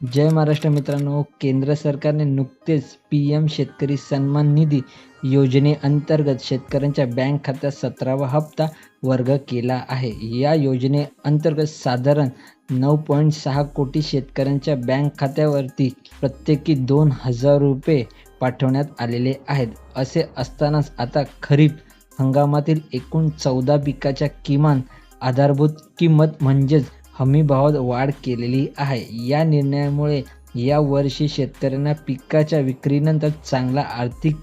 जय महाराष्ट्र मित्रांनो. केंद्र सरकारने नुकतेच पी एम शेतकरी सन्मान निधी योजनेअंतर्गत शेतकऱ्यांच्या बँक खात्यात सतरावा हप्ता वर्ग केला आहे. या योजनेअंतर्गत साधारण नऊ पॉईंट सहा कोटी शेतकऱ्यांच्या बँक खात्यावरती प्रत्येकी दोन हजार रुपये पाठवण्यात आलेले आहेत. असे असतानाच आता खरीप हंगामातील एकूण चौदा पिकाच्या किमान आधारभूत किंमत म्हणजेच हमीभावात वाढ केलेली आहे. या निर्णयामुळे या वर्षी शेतकऱ्यांना पिकाच्या विक्रीनंतर चांगला आर्थिक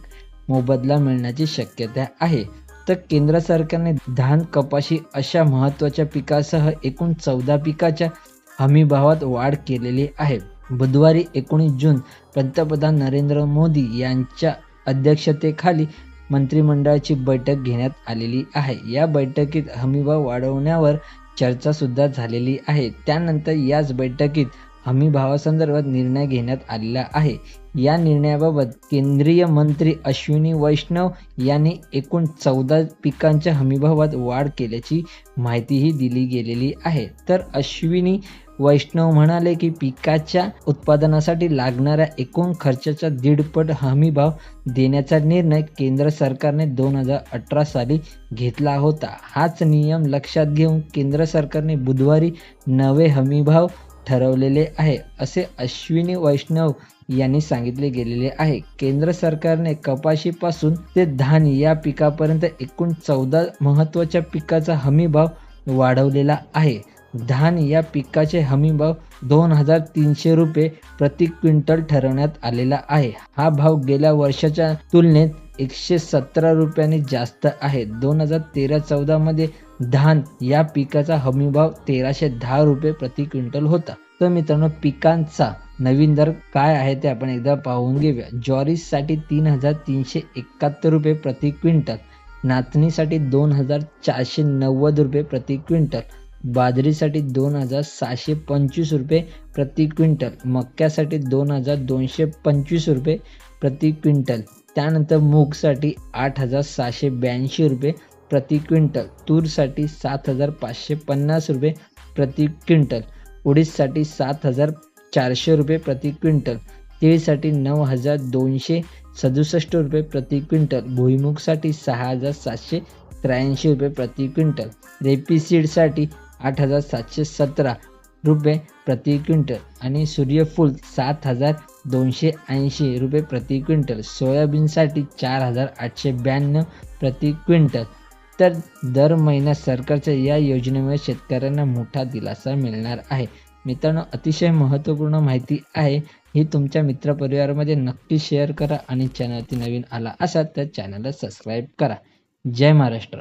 मोबदला मिळण्याची शक्यता आहे. तर केंद्र सरकारने धान कपाशी अशा महत्त्वाच्या पिकासह एकूण चौदा पिकाच्या हमीभावात वाढ केलेली आहे. बुधवारी एकोणीस जून पंतप्रधान नरेंद्र मोदी यांच्या अध्यक्षतेखाली मंत्रिमंडळाची बैठक घेण्यात आलेली आहे. या बैठकीत हमीभाव वाढवण्यावर चर्चासुद्धा झालेली आहे. त्यानंतर याच बैठकीत हमी भावासंदर्भात निर्णय घेण्यात आलेला आहे. या निर्णयाबाबत केंद्रीय मंत्री अश्विनी वैष्णव यांनी एकूण चौदा पिकांच्या हमीभावात वाढ केल्याची माहितीही दिली गेलेली आहे. तर अश्विनी वैष्णव म्हणाले की पिकाच्या उत्पादनासाठी लागणाऱ्या एकूण खर्चाचा दीडपट हमीभाव देण्याचा निर्णय केंद्र सरकारने दोन हजार अठरा साली घेतला होता. हाच नियम लक्षात घेऊन केंद्र सरकारने बुधवारी नवे हमीभाव ठरवलेले आहे असे अश्विनी वैष्णव यांनी सांगितले गेलेले आहे. केंद्र सरकारने कपाशीपासून ते धान या पिकापर्यंत एकूण चौदा महत्त्वाच्या पिकाचा हमीभाव वाढवलेला आहे. धान या पिकाचे हमीभाव दोन हजार तीनशे रुपये प्रति क्विंटल ठरवण्यात आलेला आहे. हा भाव गेल्या वर्षाच्या तुलनेत एकशे सतरा रुपयांनी जास्त आहे. दोन हजार तेरा चौदामध्ये धान या पिकाचा हमीभाव तेराशे दहा रुपये प्रति क्विंटल होता. तर मित्रांनो पिकांचा नवीन दर काय आहे ते आपण एकदा पाहून घेऊया. ज्वारीसाठी तीन हजार तीनशे एकाहत्तर रुपये प्रति क्विंटल नाचणीसाठी दोन हजार चारशे नव्वद रुपये प्रति क्विंटल बाजरीसाठी दोन हजार सहाशे पंचवीस रुपये प्रति क्विंटल. मक्यासाठी दोन हजार दोनशे पंचवीस रुपये प्रति क्विंटल. त्यानंतर मूगसाठी आठ हजार सहाशे ब्याऐंशी रुपये प्रति क्विंटल. तूरसाठी सात हजार पाचशे पन्नास रुपये प्रति क्विंटल. उडीदसाठी सात हजार चारशे रुपये प्रति क्विंटल. तीळसाठी नऊ हजार दोनशे सदुसष्ट रुपये प्रति क्विंटल. भुईमुगसाठी सहा हजार सातशे त्र्याऐंशी रुपये प्रति क्विंटल. रेपीसीडसाठी आठ हजार सातशे सतरा रुपये प्रति क्विंटल आणि सूर्यफूल सात हजार दोनशे ऐंशी रुपये प्रति क्विंटल. सोयाबीनसाठी चार हजार आठशे ब्याण्णव प्रति क्विंटल. तर दर महिन्यात सरकारच्या या योजनेमुळे शेतकऱ्यांना मोठा दिलासा मिळणार आहे. मित्रांनो अतिशय महत्त्वपूर्ण माहिती आहे. ही तुमच्या मित्रपरिवारामध्ये नक्की शेअर करा आणि चॅनलवरती नवीन आला असाल तर चॅनलला सबस्क्राईब करा. जय महाराष्ट्र.